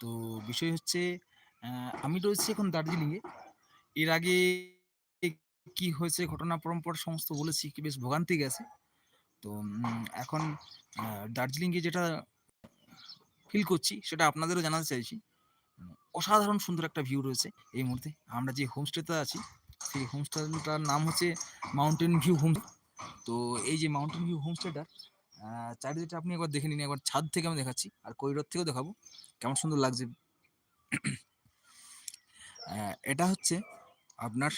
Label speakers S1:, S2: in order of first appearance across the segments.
S1: তো বিষয় হচ্ছে আমি রয়েছি এখন দার্জিলিংয়ে। এর আগে কি হয়েছে, ঘটনা, পরম্পরা সমস্ত বলেছি, কি বেশ ভোগান্তি গেছে। তো এখন দার্জিলিংয়ে যেটা ফিল করছি, সেটা আপনাদেরও জানাতে চাইছি। অসাধারণ সুন্দর একটা ভিউ রয়েছে এই মুহূর্তে। আমরা যে হোমস্টেতে আছি, সেই হোমস্টেটার নাম হচ্ছে মাউন্টেন ভিউ হোম। তো এই যে মাউন্টেন ভিউ হোমস্টেটা আ চারিদিকটা আপনি একবার দেখে নিন। একবার ছাদ থেকে আমি দেখাচ্ছি। আর করিডোর থেকেও দেখাবো। কেমন সুন্দর লাগছে। এটা হচ্ছে আপনার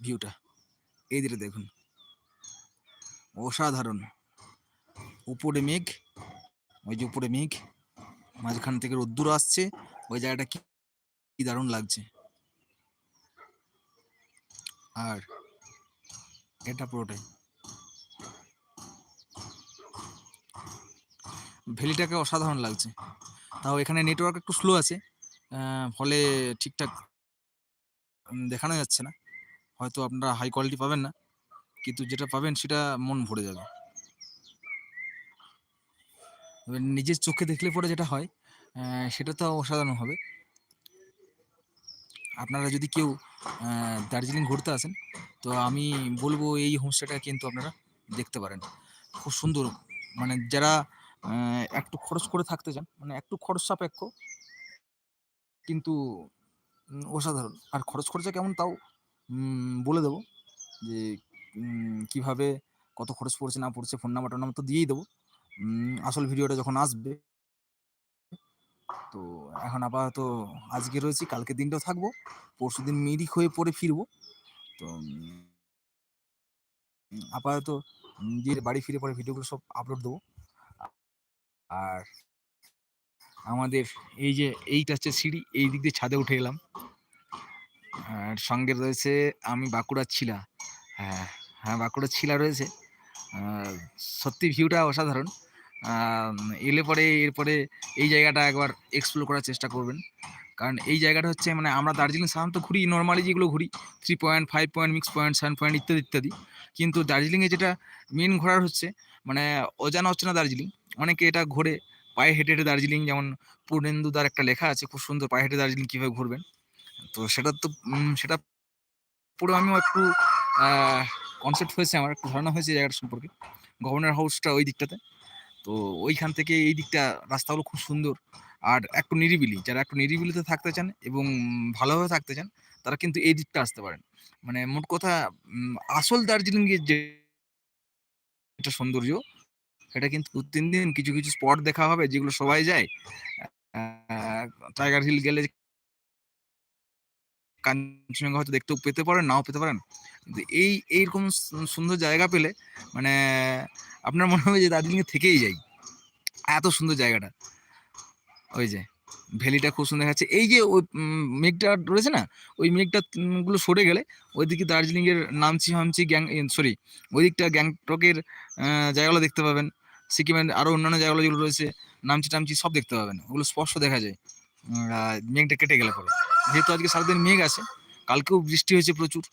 S1: ভিউটা। এই দিকটা দেখুন। অসাধারণ। উপরে মেঘ, ওই যে উপরে মেঘ, মাঝখান থেকে রোদ্দুর আসছে। ওই জায়গাটা কি দারুণ লাগছে। আর এটা পুরোটাই। ভ্যালিটাকে অসাধারণ লাগছে। তাও এখানে নেটওয়ার্ক একটু স্লো আছে। ফলে ঠিকঠাক দেখানো যাচ্ছে না। হয়তো আপনারা হাই কোয়ালিটি পাবেন না। কিন্তু যেটা পাবেন সেটা মন ভরে যাবে। এবার নিজের চোখে দেখলে পরে যেটা হয় সেটা তো অসাধারণ হবে। আপনারা যদি কেউ দার্জিলিং ঘুরতে আসেন, তো আমি বলব এই হোমস্টেটা কিন্তু আপনারা দেখতে পারেন। খুব সুন্দর মানে যারা একটু খরচ করে থাকতে চান, মানে একটু খরচ সাপেক্ষ কিন্তু অসাধারণ। আর খরচ খরচা কেমন তাও বলে দেব। যে কীভাবে কত খরচ পড়ছে না পড়ছে ফোন নাম্বার-টোন নাম্বার তো দিয়েই দেবো আসল ভিডিওটা যখন আসবে। তো এখন আপাতত আজকে রয়েছি, কালকের দিনটাও থাকব। পরশু দিন মিরিক হয়ে পরে ফিরবো। তো আপাতত নিজের বাড়ি ফিরে পরে ভিডিওগুলো সব আপলোড দেবো। আর আমাদের এই যে এইটা হচ্ছে সিঁড়ি, এই দিক দিয়ে ছাদে উঠে এলাম। আর সঙ্গে রয়েছে আমি বাঁকুড়ার ছিলা। হ্যাঁ, হ্যাঁ বাঁকুড়ার ছিলা রয়েছে। সত্যি ভিউটা অসাধারণ। এলে পরে এরপরে এই জায়গাটা একবার এক্সপ্লোর করার চেষ্টা করবেন। কারণ এই জায়গাটা হচ্ছে মানে আমরা দার্জিলিং সাধারণত ঘুরি নর্মালি যেগুলো ঘুরি three point, five point, six point, seven point ইত্যাদি, ইত্যাদি। কিন্তু দার্জিলিংয়ে যেটা মেন ঘোরার হচ্ছে মানে অজানা অচেনা দার্জিলিং। অনেকে এটা ঘোরে পায়ে হেঁটে, হেঁটে দার্জিলিং যেমন পূর্ণেন্দু দার একটা লেখা আছে খুব সুন্দর পায়ে হেঁটে দার্জিলিং কীভাবে ঘুরবেন। তো সেটা তো সেটা পুরো আমিও একটু কনসেপ্ট হয়েছে আমার একটু ধারণা হয়েছে জায়গাটা সম্পর্কে। গভর্নর হাউসটা ওই দিকটাতে। তো ওইখান থেকে এই দিকটা রাস্তাগুলো খুব সুন্দর। আর একটু নিরিবিলি। যারা একটু নিরিবিলিতে থাকতে চান এবং ভালোভাবে থাকতে চান, তারা কিন্তু এই দিকটা আসতে পারেন। মানে মোট কথা আসল দার্জিলিংয়ের যে এটা সৌন্দর্য, সেটা কিন্তু ২-৩ দিন কিছু, কিছু স্পট দেখা হবে যেগুলো সবাই যায়। টাইগার হিল গেলে কাঞ্চনজঙ্ঘা হয়তো দেখতেও পেতে পারেন, নাও পেতে পারেন। এই এইরকম সুন্দর জায়গা পেলে মানে আপনার মনে হবে যে দার্জিলিংয়ে থেকেই যাই। এত সুন্দর জায়গাটা। ওই যে ভ্যালিটা খুব সুন্দর দেখাচ্ছে। এই যে ওই মেঘটা রয়েছে না? ওই মেঘটা গুলো সরে গেলে ওইদিকে দার্জিলিংয়ের নামচি হামচি গ্যাং সরি ওইদিকটা গ্যাংটকের অ্যা জায়গাগুলো দেখতে পাবেন। সিকিমের আরও অন্যান্য জায়গাগুলো যেগুলো রয়েছে নামচি-টামচি সব দেখতে পাবেন। ওগুলো স্পষ্ট দেখা যায়। মেঘটা কেটে গেলে পরে। যেহেতু আজকে সারাদিন মেঘ আছে, কালকেও বৃষ্টি হয়েছে প্রচুর।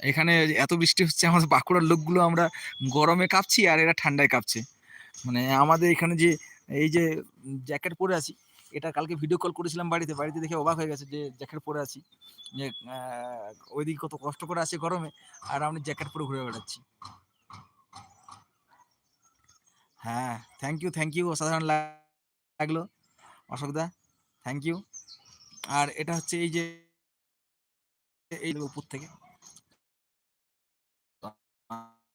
S1: এখানে এত বৃষ্টি হচ্ছে আমাদের বাঁকুড়ার লোকগুলো আমরা গরমে কাঁপছি আর এরা ঠান্ডায় কাঁপছে। মানে আমাদের এখানে যে এই যে জ্যাকেট পরে আছি, এটা কালকে ভিডিও কল করেছিলাম বাড়িতে। বাড়িতে দেখে অবাক হয়ে গেছে যে জ্যাকেট পরে আছি। যে ওইদিকে কত কষ্ট করে আছে গরমে আর আমি জ্যাকেট পরে ঘুরে বেড়াচ্ছি। হ্যাঁ, থ্যাংক ইউ, থ্যাংক ইউ অসাধারণ লাগল। অশোকদা থ্যাংক ইউ। আর এটা হচ্ছে এই যে এই উপর থেকে।